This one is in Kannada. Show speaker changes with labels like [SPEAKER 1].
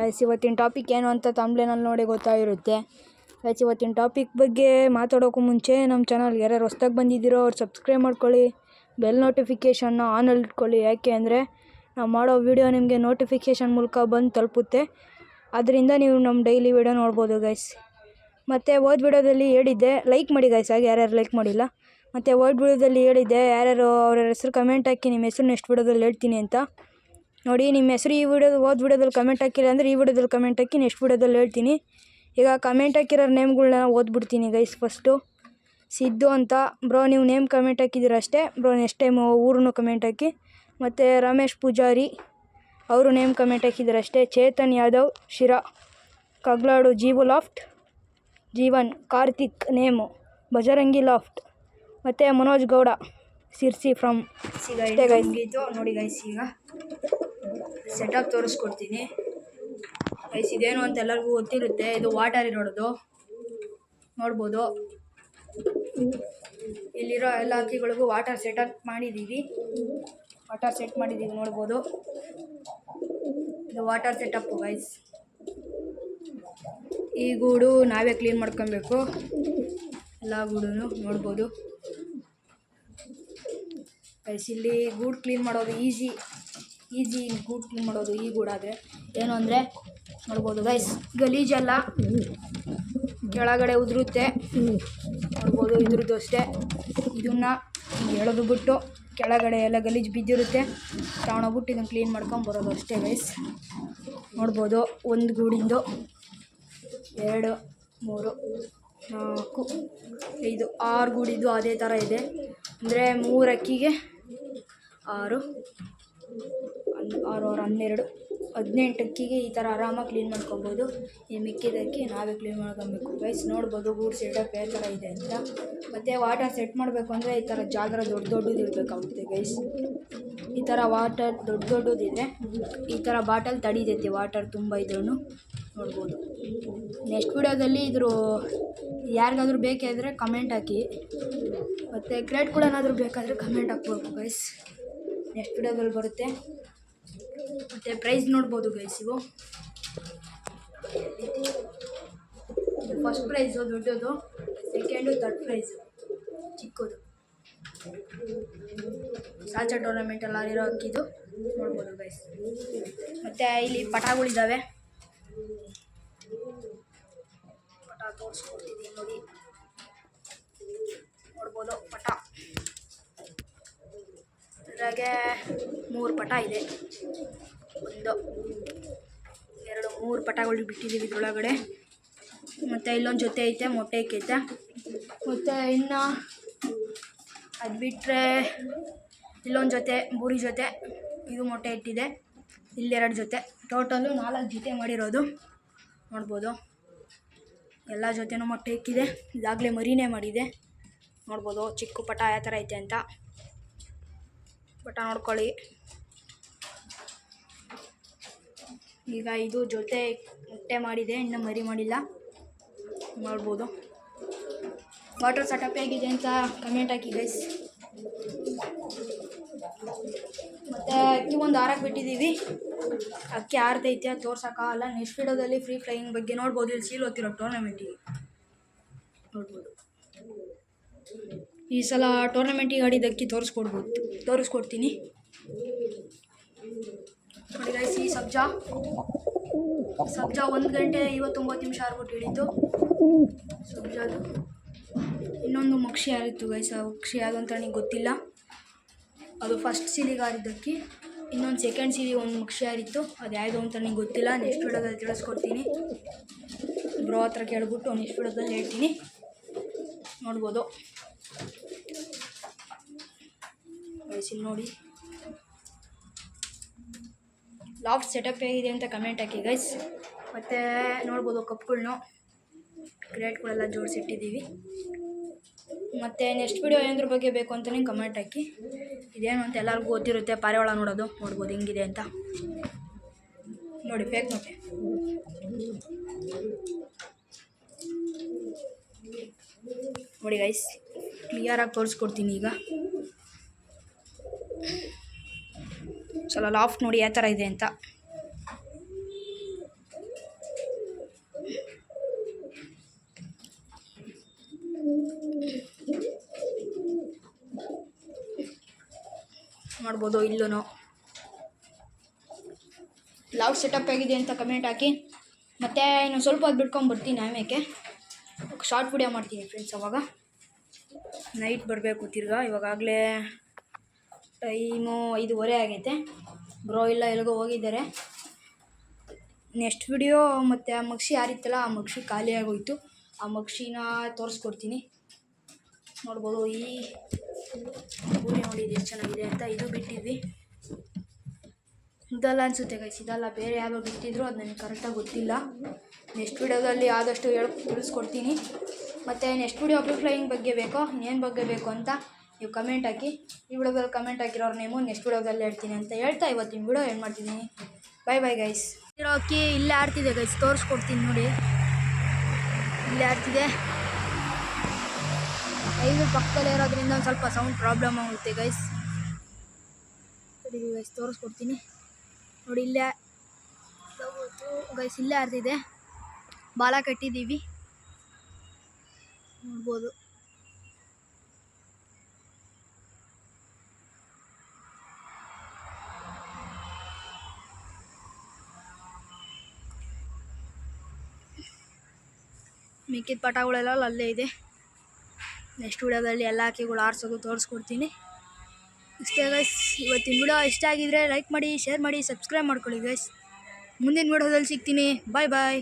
[SPEAKER 1] ಗೈಸ್ ಇವತ್ತಿನ ಟಾಪಿಕ್ ಏನು ಅಂತ ತಂಬ್ಲೇನಲ್ಲಿ ನೋಡಿ ಗೊತ್ತಾಗಿರುತ್ತೆ. ಗೈಸ್ ಇವತ್ತಿನ ಟಾಪಿಕ್ ಬಗ್ಗೆ ಮಾತಾಡೋಕ್ಕೂ ಮುಂಚೆ ನಮ್ಮ ಚಾನಲ್ಗೆ ಯಾರ್ಯಾರು ಹೊಸ್ದಾಗಿ ಬಂದಿದ್ದೀರೋ ಅವ್ರು ಸಬ್ಸ್ಕ್ರೈಬ್ ಮಾಡ್ಕೊಳ್ಳಿ ಬೆಲ್ ನೋಟಿಫಿಕೇಷನ್ನ ಆನಲ್ಲಿ ಇಟ್ಕೊಳ್ಳಿ. ಯಾಕೆ ಅಂದರೆ ನಾವು ಮಾಡೋ ವೀಡಿಯೋ ನಿಮಗೆ ನೋಟಿಫಿಕೇಷನ್ ಮೂಲಕ ಬಂದು ತಲುಪುತ್ತೆ. ಅದರಿಂದ ನೀವು ನಮ್ಮ ಡೈಲಿ ವೀಡಿಯೋ ನೋಡ್ಬೋದು ಗೈಸ್ ಮತ್ತು ಓದ್ ವಿಡಿಯೋದಲ್ಲಿ ಹೇಳಿದ್ದೆ ಲೈಕ್ ಮಾಡಿ ಗೈಸ್ ಹಾಗೆ ಯಾರ್ಯಾರು ಲೈಕ್ ಮಾಡಿಲ್ಲ. ಮತ್ತು ಓದ್ ವಿಡಿಯೋದಲ್ಲಿ ಹೇಳಿದ್ದೆ, ಯಾರ್ಯಾರು ಅವ್ರ ಹೆಸರು ಕಮೆಂಟ್ ಹಾಕಿ ನಿಮ್ಮ ಹೆಸರು ನೆಕ್ಸ್ಟ್ ವಿಡಿಯೋದಲ್ಲಿ ಹೇಳ್ತೀನಿ ಅಂತ. ನೋಡಿ ನಿಮ್ಮ ಹೆಸರು ಈ ವಿಡಿಯೋದ ಓದ್ ವಿಡಿಯೋದಲ್ಲಿ ಕಮೆಂಟ್ ಹಾಕಿಲ್ಲ ಅಂದರೆ ಈ ವಿಡಿಯೋದಲ್ಲಿ ಕಮೆಂಟ್ ಹಾಕಿ ನೆಕ್ಸ್ಟ್ ವಿಡಿಯೋದಲ್ಲಿ ಹೇಳ್ತೀನಿ. ಈಗ ಕಮೆಂಟ್ ಹಾಕಿರೋ ನೇಮ್ಗಳನ್ನ ಓದ್ಬಿಡ್ತೀನಿ ಗೈಸ್ ಫಸ್ಟು ಸಿದ್ದು ಅಂತ. ಬ್ರೋ ನೀವು ನೇಮ್ ಕಮೆಂಟ್ ಹಾಕಿದ್ದೀರ ಅಷ್ಟೇ. ಬ್ರೋ ನೆಕ್ಸ್ಟ್ ಟೈಮ್ ಊರನ್ನು ಕಮೆಂಟ್ ಹಾಕಿ. ಮತ್ತು ರಮೇಶ್ ಪೂಜಾರಿ ಅವರು ನೇಮ್ ಕಮೆಂಟ್ ಹಾಕಿದ್ದಾರೆ ಅಷ್ಟೇ. Chetan Yadav Sira ಕಗ್ಲಾಡು Jeevu loft Jeevan Karthik name Bajrangi loft ಮತ್ತು ಮನೋಜ್ ಗೌಡ ಸಿರ್ಸಿ ಫ್ರಮ್ ಅಷ್ಟೇ ಗೈಸ್ ಗೀತು ನೋಡಿ ಗೈಸ್ ಈಗ. ಸೆಟಪ್ ತೋರಿಸ್ಕೊಡ್ತೀನಿ. ಐಸ್ ಇದೇನು ಅಂತ ಎಲ್ಲರಿಗೂ ಗೊತ್ತಿರುತ್ತೆ. ಇದು ವಾಟರ್ ಇರೋದು. ನೋಡ್ಬೋದು. ಇಲ್ಲಿರೋ ಎಲ್ಲ ಹಕ್ಕಿಗಳಿಗೂ ವಾಟರ್ ಸೆಟಪ್ ಮಾಡಿದ್ದೀವಿ ವಾಟರ್ ಸೆಟ್ ಮಾಡಿದ್ದೀವಿ ನೋಡ್ಬೋದು. ಇದು ವಾಟರ್ ಸೆಟಪ್ಪು ಗೈಸ್ ಈ ಗೂಡು ನಾವೇ ಕ್ಲೀನ್ ಮಾಡ್ಕೊಬೇಕು. ಎಲ್ಲ ಗೂಡು ನೋಡ್ಬೋದು. ಗೈಸ್ ಇಲ್ಲಿ ಗೂಡು ಕ್ಲೀನ್ ಮಾಡೋದು ಈಸಿ ಈಸಿ ಗೂಡ್ ಕ್ಲೀನ್ ಮಾಡೋದು ಈ ಗೂಡಾದರೆ ಏನು ಅಂದರೆ ನೋಡ್ಬೋದು ಗೈಸ್ ಗಲೀಜೆಲ್ಲ. ಕೆಳಗಡೆ ಉದುರುತ್ತೆ. ನೋಡ್ಬೋದು ಇದ್ರದ್ದು ಅಷ್ಟೇ. ಇದನ್ನು ಎಳೆದು ಬಿಟ್ಟು ಕೆಳಗಡೆ ಎಲ್ಲ ಗಲೀಜು ಬಿದ್ದಿರುತ್ತೆ. ತಗೊಂಡೋಗ್ಬಿಟ್ಟು ಇದನ್ನು ಕ್ಲೀನ್ ಮಾಡ್ಕೊಂಡು ಬರೋದು ಅಷ್ಟೇ ಗೈಸ್ ನೋಡ್ಬೋದು ಒಂದು ಗೂಡಿಂದು ಎರಡು, ಮೂರು, ನಾಲ್ಕು, ಐದು, ಆರು ಗೂಡಿದ್ದು ಅದೇ ಥರ ಇದೆ. ಅಂದರೆ ಮೂರು ಅಕ್ಕಿಗೆ ಆರು ಹನ್ ಆರು ಆರು ಹನ್ನೆರಡು ಹದಿನೆಂಟು ಅಕ್ಕಿಗೆ ಈ ಥರ ಆರಾಮಾಗಿ ಕ್ಲೀನ್ ಮಾಡ್ಕೊಬೋದು. ಈ ಮಿಕ್ಕಿದ ಅಕ್ಕಿ ನಾವೇ ಕ್ಲೀನ್ ಮಾಡ್ಕೊಬೇಕು. ಗೈಸ್ ನೋಡ್ಬೋದು ಗೂಡು ಸೆಟಪ್ ಯಾವ ಥರ ಇದೆ ಅಂತ. ಮತ್ತು ವಾಟರ್ ಸೆಟ್ ಮಾಡಬೇಕು ಅಂದರೆ ಈ ಥರ ಜಾಗರ ದೊಡ್ಡ ದೊಡ್ಡದು ಇರಬೇಕಾಗುತ್ತೆ ಗೈಸ್ ಈ ಥರ ವಾಟರ್ ದೊಡ್ಡ ದೊಡ್ಡದಿದೆ. ಈ ಥರ ಬಾಟಲ್ ತಡೀತೈತೆ ವಾಟರ್ ತುಂಬ ಇದ್ರೂ ನೋಡ್ಬೋದು. ನೆಕ್ಸ್ಟ್ ವೀಡಿಯೋದಲ್ಲಿ ಇದ್ರ ಯಾರಿಗಾದ್ರೂ ಬೇಕಾದರೆ ಕಮೆಂಟ್ ಹಾಕಿ. ಮತ್ತು ಕ್ರೇಟ್ ಕೂಡ ಏನಾದರೂ ಬೇಕಾದರೆ ಕಮೆಂಟ್ ಹಾಕ್ಬೇಕು ಗೈಸ್ ನೆಕ್ಸ್ಟ್ ವೀಡಿಯೋದಲ್ಲಿ ಬರುತ್ತೆ. ಮತ್ತು ಪ್ರೈಸ್ ನೋಡ್ಬೋದು ಗೈಸ್ ಇವು. ಫಸ್ಟ್ ಪ್ರೈಸು ದೊಡ್ಡದು. ಸೆಕೆಂಡು ಥರ್ಡ್ ಪ್ರೈಸು ಚಿಕ್ಕದು. ಸಾಚಾ ಟೂರ್ನಮೆಂಟಲ್ಲಿ ಇರೋ ಅಕ್ಕಿದು. ನೋಡ್ಬೋದು ಗೈಸ್ ಮತ್ತು ಇಲ್ಲಿ ಪಟಾಗಳಿದ್ದಾವೆ ಪಟ ತೋರಿಸ್ಕೊಡ್ತಿದ್ದೀನಿ ನೋಡಿ. ನೋಡ್ಬೋದು ಪಟ. ಮೂರು ಪಟ ಇದೆ. ಒಂದು, ಎರಡು, ಮೂರು ಪಟಗಳು ಬಿಟ್ಟಿದ್ದೀವಿ ಇದ್ರೊಳಗಡೆ. ಮತ್ತು ಇಲ್ಲೊಂದು ಜೊತೆ ಐತೆ ಮೊಟ್ಟೆ ಇಕ್ಕೈತೆ ಮತ್ತು ಇನ್ನು ಅದು ಬಿಟ್ಟರೆ ಇಲ್ಲೊಂದು ಜೊತೆ, ಬೂರಿ ಜೊತೆ, ಇದು ಮೊಟ್ಟೆ ಇಟ್ಟಿದೆ. ಇಲ್ಲೆರಡು ಜೊತೆ. ಟೋಟಲು ನಾಲ್ಕು ಜೊತೆ ಮಾಡಿರೋದು. ನೋಡ್ಬೋದು. ಎಲ್ಲ ಜೊತೆನೂ ಮೊಟ್ಟೆ ಇಕ್ಕಿದೆ. ಇದಾಗಲೇ ಮರಿನೇ ಮಾಡಿದೆ. ನೋಡ್ಬೋದು ಚಿಕ್ಕ ಪಟ ಯಾವ ಥರ ಐತೆ ಅಂತ. ಪಟ ನೋಡ್ಕೊಳ್ಳಿ. ಈಗ ಇದು ಜೊತೆ ಮೊಟ್ಟೆ ಮಾಡಿದೆ, ಇನ್ನು ಮರಿ ಮಾಡಿಲ್ಲ. ಮಾಡ್ಬೋದು. ವಾಟರ್ ಸೆಟಪ್ ಹೇಗಿದೆ ಅಂತ ಕಮೆಂಟ್ ಹಾಕಿ ಗೈಸ್ ಮತ್ತು ಅಕ್ಕಿ ಒಂದು ಆರಕ್ಕೆ ಬಿಟ್ಟಿದ್ದೀವಿ ಅಕ್ಕಿ ಆರ್ತೈತೆ ಅದು ತೋರ್ಸೋಕ್ಕಾಗಲ್ಲ ನೆಕ್ಸ್ಟ್ ವಿಡಿಯೋದಲ್ಲಿ ಫ್ರೀ ಫ್ಲೈಯಿಂಗ್ ಬಗ್ಗೆ ನೋಡ್ಬೋದು. ಇಲ್ಲಿ ಸೀಲ್ ಹೋಗ್ತಿರೋ ಟೂರ್ನಮೆಂಟಿಗೆ ನೋಡ್ಬೋದು. ಈ ಸಲ ಟೂರ್ನಮೆಂಟಿಗೆ ಆಡಿದ ಅಕ್ಕಿ ತೋರಿಸ್ಕೊಡ್ಬೋದು, ತೋರಿಸ್ಕೊಡ್ತೀನಿ. ಸಬ್ಜಾ. ಸಬ್ಜಾ ಒಂದು ಗಂಟೆ ಐವತ್ತೊಂಬತ್ತು ನಿಮಿಷ ಆಗ್ಬಿಟ್ಟು ಹಿಡಿತು ಸಬ್ಜಾದು ಇನ್ನೊಂದು ಮಕ್ಷಿ ಆಗಿತ್ತು ಗೈಸ್ ಆ ಮಕ್ಷಿ ಯಾವುದು ಅಂತ ನನಗೆ ಗೊತ್ತಿಲ್ಲ. ಅದು ಫಸ್ಟ್ ಸೀಲಿಗೆ ಆಡಿದ್ದಕ್ಕೆ ಇನ್ನೊಂದು ಸೆಕೆಂಡ್ ಸೀಲಿ ಒಂದು ಮಕ್ಷಿ ಆರಿತ್ತು ಅದು ಯಾವುದು ಅಂತ ನನಗೆ ಗೊತ್ತಿಲ್ಲ. ನೆಕ್ಸ್ಟ್ ವಿಡೋದಲ್ಲಿ ತಿಳಿಸ್ಕೊಡ್ತೀನಿ. ಬ್ರೋ ಹತ್ರ ಕೇಳ್ಬಿಟ್ಟು ನೆಕ್ಸ್ಟ್ ವಿಡೋದಲ್ಲಿ ಹೇಳ್ತೀನಿ. ನೋಡ್ಬೋದು. ವಯಸ್ಸಿನ ನೋಡಿ. ಲಾಫ್ಟ್ ಸೆಟಪ್ ಹೇಗಿದೆ ಅಂತ ಕಮೆಂಟ್ ಹಾಕಿ ಗೈಸ್ ಮತ್ತು ನೋಡ್ಬೋದು ಕಪ್ಗಳ್ನು. ಕ್ರೇಟ್ಗಳೆಲ್ಲ ಜೋಡಿಸಿಟ್ಟಿದ್ದೀವಿ. ಮತ್ತು ನೆಕ್ಸ್ಟ್ ವಿಡಿಯೋ ಏನಾದ್ರ ಬಗ್ಗೆ ಬೇಕು ಅಂತಲೇ ಕಮೆಂಟ್ ಹಾಕಿ. ಇದೇನು ಅಂತ ಎಲ್ಲರಿಗೂ ಗೊತ್ತಿರುತ್ತೆ, ಪಾರಿವಾಳ ನೋಡೋದು. ನೋಡ್ಬೋದು ಹೆಂಗಿದೆ ಅಂತ. ನೋಡಿ ಫೇಕ್ ನೋಡಿ ನೋಡಿ ಗೈಸ್ ಕ್ಲಿಯರಾಗಿ ತೋರಿಸ್ಕೊಡ್ತೀನಿ ಈಗ. ಸಲ ಲಾಫ್ ನೋಡಿ ಯಾವ ಥರ ಇದೆ ಅಂತ. ಮಾಡ್ಬೋದು ಇಲ್ಲೂ ಲಾವ್ ಸೆಟಪ್ ಆಗಿದೆ ಅಂತ ಕಮೆಂಟ್ ಹಾಕಿ. ಮತ್ತೆ ಇನ್ನು ಸ್ವಲ್ಪ ಹೊತ್ತು ಬಿಟ್ಕೊಂಡು ಬರ್ತೀನಿ ಆಮೇಲೆ ಶಾರ್ಟ್ ವಿಡಿಯೋ ಮಾಡ್ತೀನಿ ಫ್ರೆಂಡ್ಸ್ ಅವಾಗ. ನೈಟ್ ಬರಬೇಕು ತಿರ್ಗಾ, ಇವಾಗಾಗಲೇ ಟೈಮು ಐದುವರೆ ಆಗೈತೆ. ಬ್ರೋ ಇಲ್ಲ ಎಲ್ಲಿಗೋ ಹೋಗಿದ್ದಾರೆ. ನೆಕ್ಸ್ಟ್ ವಿಡಿಯೋ ಮತ್ತು ಆ ಮಕ್ಷಿ ಯಾರಿತ್ತಲ್ಲ, ಆ ಮಕ್ಷಿ ಖಾಲಿ ಆಗೋಯ್ತು. ಆ ಮಕ್ಷಿನ ತೋರಿಸ್ಕೊಡ್ತೀನಿ. ನೋಡ್ಬೋದು ಈ ಊರಿ ನೋಡಿ ಎಷ್ಟು ಚೆನ್ನಾಗಿದೆ ಅಂತ. ಇದು ಬಿಟ್ಟಿದ್ವಿ. ಇದಲ್ಲ ಅನಿಸುತ್ತೆ ಗೈಸ್ ಇದಲ್ಲ ಬೇರೆ ಯಾವಾಗ ಬಿಟ್ಟಿದ್ರು, ಅದು ನನಗೆ ಕರೆಕ್ಟಾಗಿ ಗೊತ್ತಿಲ್ಲ. ನೆಕ್ಸ್ಟ್ ವಿಡಿಯೋದಲ್ಲಿ ಆದಷ್ಟು ಹೇಳಿ, ತಿಳಿಸ್ಕೊಡ್ತೀನಿ. ಮತ್ತು ನೆಕ್ಸ್ಟ್ ವಿಡಿಯೋ ಫ್ಲೈಯಿಂಗ್ ಬಗ್ಗೆ ಬೇಕೋ ಏನು ಬಗ್ಗೆ ಬೇಕು ಅಂತ ನೀವು ಕಮೆಂಟ್ ಹಾಕಿ. ಈ ವಿಡಿಯೋದಲ್ಲಿ ಕಮೆಂಟ್ ಹಾಕಿರೋರು ನೇಮು ನೆಕ್ಸ್ಟ್ ವಿಡಿಯೋದಲ್ಲಿ ಹೇಳ್ತೀನಿ ಅಂತ ಹೇಳ್ತಾ ಇವತ್ತಿನ ವಿಡಿಯೋ ಏನು ಮಾಡ್ತೀನಿ ಬಾಯ್ ಬಾಯ್ ಗೈಸ್ ಇರೋಕ್ಕೆ ಇಲ್ಲೇ ಆಡ್ತಿದೆ ಗೈಸ್ ತೋರಿಸ್ಕೊಡ್ತೀನಿ ನೋಡಿ. ಇಲ್ಲೇ ಆಡ್ತಿದೆ ಐದು ಪಕ್ಕದಲ್ಲಿ ಇರೋದ್ರಿಂದ ಒಂದು ಸ್ವಲ್ಪ ಸೌಂಡ್ ಪ್ರಾಬ್ಲಮ್ ಆಗುತ್ತೆ ಗೈಸ್ ಗೈಸ್ ತೋರಿಸ್ಕೊಡ್ತೀನಿ. ನೋಡಿ ಇಲ್ಲೇ. ಗೈಸ್ ಇಲ್ಲೇ ಆಡ್ತಿದೆ ಬಾಲ ಕಟ್ಟಿದ್ದೀವಿ. ನೋಡ್ಬೋದು. ಮಿಕ್ಕಿದ ಪಟಗಳೆಲ್ಲ ಅಲ್ಲೇ ಇದೆ. ನೆಕ್ಸ್ಟ್ ವಿಡಿಯೋದಲ್ಲಿ ಎಲ್ಲ ಹಾಕಿಗಳು ಆರಿಸೋದು ತೋರಿಸ್ಕೊಡ್ತೀನಿ. ಇಷ್ಟೇ ಗೈಸ್ ಇವತ್ತಿನ ವಿಡಿಯೋ ಇಷ್ಟ ಆಗಿದ್ರೆ ಲೈಕ್ ಮಾಡಿ ಶೇರ್ ಮಾಡಿ ಸಬ್ಸ್ಕ್ರೈಬ್ ಮಾಡ್ಕೊಳ್ಳಿ ಗೈಸ್ ಮುಂದಿನ ವಿಡಿಯೋದಲ್ಲಿ ಸಿಗ್ತೀನಿ. ಬಾಯ್ ಬಾಯ್